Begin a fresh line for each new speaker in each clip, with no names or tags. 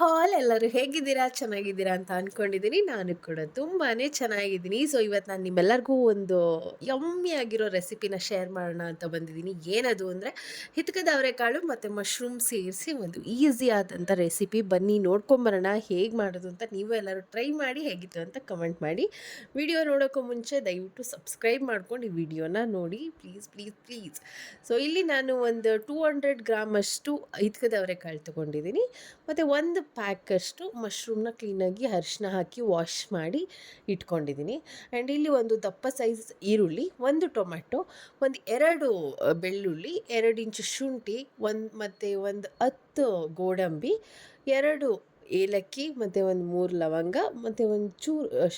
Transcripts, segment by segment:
ಹಾಲ್ ಎಲ್ಲರೂ ಹೇಗಿದ್ದೀರಾ? ಚೆನ್ನಾಗಿದ್ದೀರಾ ಅಂತ ಅಂದ್ಕೊಂಡಿದ್ದೀನಿ ನಾನು ಕೂಡ ತುಂಬಾ ಚೆನ್ನಾಗಿದ್ದೀನಿ. ಸೊ ಇವತ್ತು ನಾನು ನಿಮ್ಮೆಲ್ಲರಿಗೂ ಒಂದು ಯಮ್ಮಿ ಆಗಿರೋ ರೆಸಿಪಿನ ಶೇರ್ ಮಾಡೋಣ ಅಂತ ಬಂದಿದ್ದೀನಿ. ಏನದು ಅಂದರೆ ಹಿತ್ಕದ ಅವರೆಕಾಳು ಮತ್ತು ಮಶ್ರೂಮ್ ಸೇರಿಸಿ ಒಂದು ಈಸಿ ಆದಂಥ ರೆಸಿಪಿ ಬನ್ನಿ, ನೋಡ್ಕೊಂಬರೋಣ ಹೇಗೆ ಮಾಡೋದು ಅಂತ ನೀವು ಎಲ್ಲರೂ ಟ್ರೈ ಮಾಡಿ ಹೇಗಿತ್ತು ಅಂತ ಕಮೆಂಟ್ ಮಾಡಿ. ವಿಡಿಯೋ ನೋಡೋಕ್ಕೂ ಮುಂಚೆ ದಯವಿಟ್ಟು ಸಬ್ಸ್ಕ್ರೈಬ್ ಮಾಡ್ಕೊಂಡು ಈ ವಿಡಿಯೋನ ನೋಡಿ. ಪ್ಲೀಸ್ ಪ್ಲೀಸ್ ಪ್ಲೀಸ್ ಸೊ ಇಲ್ಲಿ ನಾನು ಒಂದು ಟೂ ಹಂಡ್ರೆಡ್ ಗ್ರಾಮ್ ಅಷ್ಟು ಹಿತ್ಕದ ಅವರೆಕಾಳು ತೊಗೊಂಡಿದ್ದೀನಿ. ಮತ್ತು ಒಂದು ಪ್ಯಾಕಷ್ಟು ಮಶ್ರೂಮ್ನ ಕ್ಲೀನಾಗಿ ಅರಿಶಿನ ಹಾಕಿ ವಾಶ್ ಮಾಡಿ ಇಟ್ಕೊಂಡಿದ್ದೀನಿ. ಆ್ಯಂಡ್ ಇಲ್ಲಿ ಒಂದು ದಪ್ಪ ಸೈಜ್ ಈರುಳ್ಳಿ, ಒಂದು ಟೊಮೆಟೊ ಒಂದು ಎರಡು ಬೆಳ್ಳುಳ್ಳಿ, ಎರಡು ಇಂಚು ಶುಂಠಿ, ಒಂದು, ಮತ್ತು ಒಂದು ಹತ್ತು ಗೋಡಂಬಿ, ಎರಡು ಏಲಕ್ಕಿ, ಮತ್ತು ಒಂದು ಮೂರು ಲವಂಗ, ಮತ್ತು ಒಂದು ಚೂರು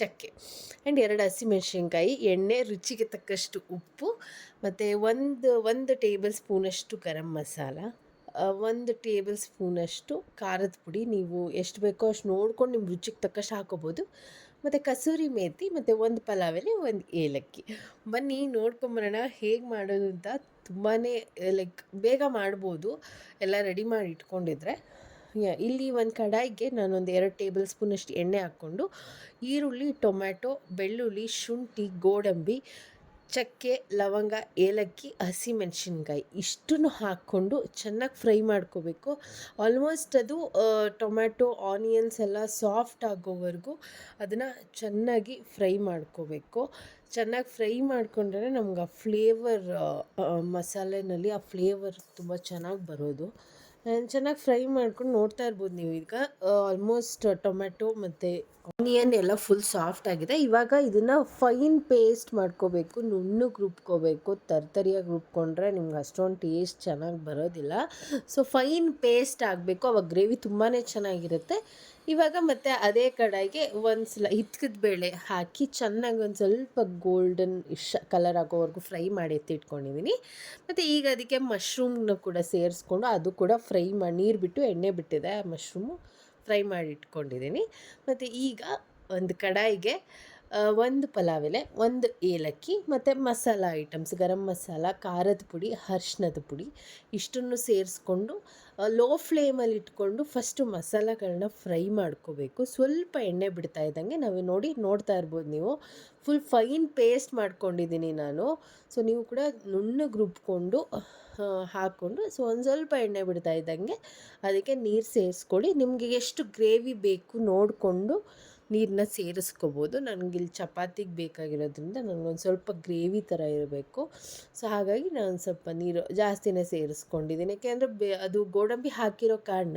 ಚಕ್ಕೆ. ಆ್ಯಂಡ್ ಎರಡು ಹಸಿಮೆಣ್ಸಿನ್ಕಾಯಿ, ಎಣ್ಣೆ, ರುಚಿಗೆ ತಕ್ಕಷ್ಟು ಉಪ್ಪು, ಮತ್ತು ಒಂದು ಒಂದು ಟೇಬಲ್ ಸ್ಪೂನಷ್ಟು ಗರಂ ಮಸಾಲ. ಒಂದು ಟೇಬಲ್ ಸ್ಪೂನಷ್ಟು ಖಾರದ ಪುಡಿ ನೀವು ಎಷ್ಟು ಬೇಕೋ ಅಷ್ಟು ನೋಡ್ಕೊಂಡು ನಿಮ್ಮ ರುಚಿಗೆ ತಕ್ಕಷ್ಟು ಹಾಕೋಬೋದು. ಮತ್ತು ಕಸೂರಿ ಮೇತಿ, ಮತ್ತು ಒಂದು ಪಲಾವ್ ಒಂದು ಏಲಕ್ಕಿ. ಬನ್ನಿ, ನೋಡ್ಕೊಂಬರೋಣ ಹೇಗೆ ಮಾಡೋದು ಅಂತ ತುಂಬಾ ಲೈಕ್ ಬೇಗ ಮಾಡ್ಬೋದು. ಎಲ್ಲ ರೆಡಿ ಮಾಡಿ ಇಟ್ಕೊಂಡಿದ್ರೆ. ಇಲ್ಲಿ ಒಂದು ಕಡಾಯಿಗೆ ನಾನೊಂದು ಎರಡು ಟೇಬಲ್ ಸ್ಪೂನಷ್ಟು ಎಣ್ಣೆ ಹಾಕ್ಕೊಂಡು ಈರುಳ್ಳಿ, ಟೊಮ್ಯಾಟೊ, ಬೆಳ್ಳುಳ್ಳಿ, ಶುಂಠಿ, ಗೋಡಂಬಿ ಚಕ್ಕೆ ಲವಂಗ, ಏಲಕ್ಕಿ, ಹಸಿಮೆಣ್ಸಿನ್ಕಾಯಿ ಇಷ್ಟನ್ನು ಹಾಕ್ಕೊಂಡು ಚೆನ್ನಾಗಿ ಫ್ರೈ ಮಾಡ್ಕೋಬೇಕು. ಆಲ್ಮೋಸ್ಟ್ ಅದು ಟೊಮ್ಯಾಟೊ, ಆನಿಯನ್ಸ್ ಎಲ್ಲ ಸಾಫ್ಟ್ ಆಗೋವರೆಗೂ ಅದನ್ನು ಚೆನ್ನಾಗಿ ಫ್ರೈ ಮಾಡ್ಕೋಬೇಕು. ಚೆನ್ನಾಗಿ ಫ್ರೈ ಮಾಡ್ಕೊಂಡ್ರೆ ನಮ್ಗೆ ಆ ಫ್ಲೇವರ್ ಮಸಾಲೆನಲ್ಲಿ ಆ ಫ್ಲೇವರ್ ತುಂಬ ಚೆನ್ನಾಗಿ ಬರೋದು. ಚೆನ್ನಾಗಿ ಫ್ರೈ ಮಾಡ್ಕೊಂಡು ನೋಡ್ತಾ ಇರ್ಬೋದು ನೀವು ಈಗ. ಆಲ್ಮೋಸ್ಟ್ ಟೊಮ್ಯಾಟೊ ಮತ್ತು ಆನಿಯನ್ ಎಲ್ಲ ಫುಲ್ ಸಾಫ್ಟ್ ಆಗಿದೆ. ಇವಾಗ ಇದನ್ನು ಫೈನ್ ಪೇಸ್ಟ್ ಮಾಡ್ಕೋಬೇಕು ನುಣ್ಣಗೆ ರುಬ್ಕೋಬೇಕು, ತರ್ತರಿಯಾಗಿ ರುಬ್ಕೊಂಡ್ರೆ ನಿಮ್ಗೆ ಅಷ್ಟೊಂದು ಟೇಸ್ಟ್ ಚೆನ್ನಾಗಿ ಬರೋದಿಲ್ಲ. ಸೊ ಫೈನ್ ಪೇಸ್ಟ್ ಆಗಬೇಕು. ಅವಾಗ ಗ್ರೇವಿ ತುಂಬಾ ಚೆನ್ನಾಗಿರುತ್ತೆ. ಇವಾಗ ಮತ್ತೆ ಅದೇ ಕಡಾಯಿಗೆ ಒಂದು ಸಲ ಹಿತ್ಕದ ಬೇಳೆ ಹಾಕಿ ಚೆನ್ನಾಗಿ ಒಂದು ಸ್ವಲ್ಪ ಗೋಲ್ಡನ್ ಇಶ್ ಕಲರ್ ಆಗೋವರೆಗೂ ಫ್ರೈ ಮಾಡಿ ಎತ್ತಿಟ್ಕೊಂಡಿದ್ದೀನಿ ಮತ್ತು ಈಗ ಅದಕ್ಕೆ ಮಶ್ರೂಮ್ನ ಕೂಡ ಸೇರಿಸ್ಕೊಂಡು ಅದು ಕೂಡ ಫ್ರೈ ಮಾಡಿ ನೀರು ಬಿಟ್ಟು ಎಣ್ಣೆ ಬಿಟ್ಟಿದೆ, ಆ ಮಶ್ರೂಮು ಫ್ರೈ ಮಾಡಿ ಇಟ್ಕೊಂಡಿದ್ದೀನಿ ಮತ್ತು ಈಗ ಒಂದು ಕಡಾಯಿಗೆ ಒಂದು ಪಲಾವ್ ಎಲೆ ಒಂದು ಏಲಕ್ಕಿ, ಮತ್ತು ಮಸಾಲ ಐಟಮ್ಸ್ ಗರಂ ಮಸಾಲ, ಖಾರದ ಪುಡಿ ಅರ್ಶಿನದ ಪುಡಿ, ಇಷ್ಟನ್ನು ಸೇರಿಸ್ಕೊಂಡು ಲೋ ಫ್ಲೇಮಲ್ಲಿ ಇಟ್ಕೊಂಡು ಫಸ್ಟು ಮಸಾಲಗಳನ್ನ ಫ್ರೈ ಮಾಡ್ಕೋಬೇಕು. ಸ್ವಲ್ಪ ಎಣ್ಣೆ ಬಿಡ್ತಾ ಇದ್ದಂಗೆ ನಾವು ನೋಡಿ ನೋಡ್ತಾ ಇರ್ಬೋದು ನೀವು. ಫುಲ್ ಫೈನ್ ಪೇಸ್ಟ್ ಮಾಡ್ಕೊಂಡಿದ್ದೀನಿ ನಾನು. ಸೊ ನೀವು ಕೂಡ ನುಣ್ಣಗೆ ರುಬ್ಕೊಂಡು ಹಾಕ್ಕೊಂಡು ಸೊ ಒಂದು ಸ್ವಲ್ಪ ಎಣ್ಣೆ ಬಿಡ್ತಾ ಇದ್ದಂಗೆ ಅದಕ್ಕೆ ನೀರು ಸೇರಿಸ್ಕೊಳ್ಳಿ. ನಿಮಗೆ ಎಷ್ಟು ಗ್ರೇವಿ ಬೇಕು ನೋಡಿಕೊಂಡು ನೀರನ್ನ ಸೇರಿಸ್ಕೋಬೋದು. ನನಗಿಲ್ಲಿ ಚಪಾತಿಗೆ ಬೇಕಾಗಿರೋದ್ರಿಂದ ನನಗೊಂದು ಸ್ವಲ್ಪ ಗ್ರೇವಿ ಥರ ಇರಬೇಕು. ಸೊ, ಹಾಗಾಗಿ ನಾನು ಸ್ವಲ್ಪ ನೀರು ಜಾಸ್ತಿನೇ ಸೇರಿಸ್ಕೊಂಡಿದ್ದೀನಿ ಯಾಕೆಂದರೆ ಬೇ, ಅದು ಗೋಡಂಬಿ ಹಾಕಿರೋ ಕಾರಣ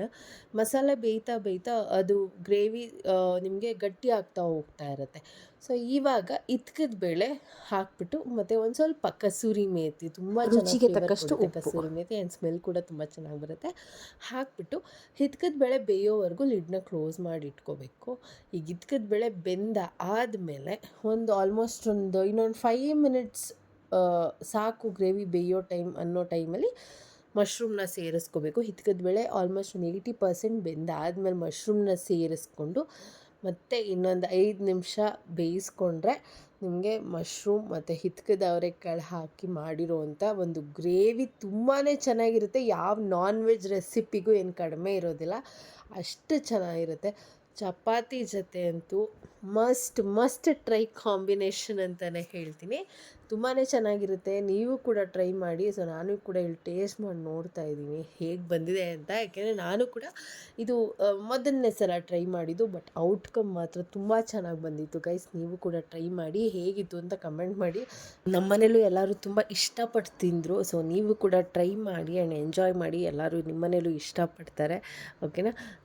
ಮಸಾಲೆ ಬೇಯ್ತಾ ಬೇಯ್ತಾ ಅದು ಗ್ರೇವಿ ನಿಮಗೆ ಗಟ್ಟಿ ಆಗ್ತಾ ಹೋಗ್ತಾ ಇರುತ್ತೆ. ಸೊ ಇವಾಗ ಇತ್ಕದ ಬೇಳೆ ಹಾಕ್ಬಿಟ್ಟು ಮತ್ತು ಒಂದು ಸ್ವಲ್ಪ ಕಸೂರಿ ಮೇತಿ ತುಂಬ
ರುಚಿಗೆ ತಕ್ಕಷ್ಟು
ಕಸೂರಿ ಮೇತಿ ಆ್ಯಂಡ್ ಸ್ಮೆಲ್ ಕೂಡ ತುಂಬ ಚೆನ್ನಾಗಿ ಬರುತ್ತೆ. ಹಾಕ್ಬಿಟ್ಟು ಹಿತ್ಕದ ಬೇಳೆ ಬೇಯೋವರೆಗೂ ಲಿಡ್ನ ಕ್ಲೋಸ್ ಮಾಡಿ ಇಟ್ಕೋಬೇಕು. ಈಗ ಹಿತ್ಕದ ಬೇಳೆ ಬೆಂದ ಆದಮೇಲೆ ಒಂದು ಆಲ್ಮೋಸ್ಟ್ ಒಂದು ಇನ್ನೊಂದು ಫೈವ್ ಮಿನಿಟ್ಸ್ ಸಾಕು ಗ್ರೇವಿ ಬೇಯೋ ಟೈಮ್ ಅನ್ನೋ ಟೈಮಲ್ಲಿ ಮಶ್ರೂಮ್ನ ಸೇರಿಸ್ಕೋಬೇಕು. ಹಿತ್ಕದ ಬೇಳೆ ಆಲ್ಮೋಸ್ಟ್ ಒಂದು ಏಯ್ಟಿ ಪರ್ಸೆಂಟ್ ಬೆಂದಾದ್ಮೇಲೆ ಮಶ್ರೂಮ್ನ ಸೇರಿಸ್ಕೊಂಡು ಮತ್ತು ಇನ್ನೊಂದು ಐದು ನಿಮಿಷ ಬೇಯಿಸ್ಕೊಂಡ್ರೆ ನಿಮಗೆ ಮಶ್ರೂಮ್ ಮತ್ತು ಹಿತ್ಕದ ಅವರೆಕಾಳು ಹಾಕಿ ಮಾಡಿರೋವಂಥ ಒಂದು ಗ್ರೇವಿ ತುಂಬಾ ಚೆನ್ನಾಗಿರುತ್ತೆ. ಯಾವ ನಾನ್ ವೆಜ್ ರೆಸಿಪಿಗೂ ಏನು ಕಡಿಮೆ ಇರೋದಿಲ್ಲ. ಅಷ್ಟು ಚೆನ್ನಾಗಿರುತ್ತೆ. ಚಪಾತಿ ಜೊತೆ ಅಂತೂ ಮಸ್ಟ್ ಮಸ್ಟ್ ಟ್ರೈ ಕಾಂಬಿನೇಷನ್ ಅಂತಲೇ ಹೇಳ್ತೀನಿ. ತುಂಬಾ ಚೆನ್ನಾಗಿರುತ್ತೆ. ನೀವು ಕೂಡ ಟ್ರೈ ಮಾಡಿ. ಸೊ, ನಾನು ಕೂಡ ಇಲ್ಲಿ ಟೇಸ್ಟ್ ಮಾಡಿ ನೋಡ್ತಾ ಇದ್ದೀನಿ. ಹೇಗೆ ಬಂದಿದೆ ಅಂತ. ಯಾಕೆಂದರೆ ನಾನು ಕೂಡ ಇದು ಮೊದಲನೇ ಸಲ ಟ್ರೈ ಮಾಡಿದ್ದು, ಬಟ್ ಔಟ್ಕಮ್ ಮಾತ್ರ ತುಂಬ ಚೆನ್ನಾಗಿ ಬಂದಿತ್ತು. ಗೈಸ್, ನೀವು ಕೂಡ ಟ್ರೈ ಮಾಡಿ. ಹೇಗಿತ್ತು ಅಂತ ಕಮೆಂಟ್ ಮಾಡಿ. ನಮ್ಮನೇಲೂ ಎಲ್ಲರೂ ತುಂಬ ಇಷ್ಟಪಟ್ಟು ತಿಂದರು. ಸೊ, ನೀವು ಕೂಡ ಟ್ರೈ ಮಾಡಿ, ಆ್ಯಂಡ್ ಎಂಜಾಯ್ ಮಾಡಿ. ಎಲ್ಲರೂ ನಿಮ್ಮನೇಲೂ ಇಷ್ಟಪಡ್ತಾರೆ. ಓಕೆನಾ?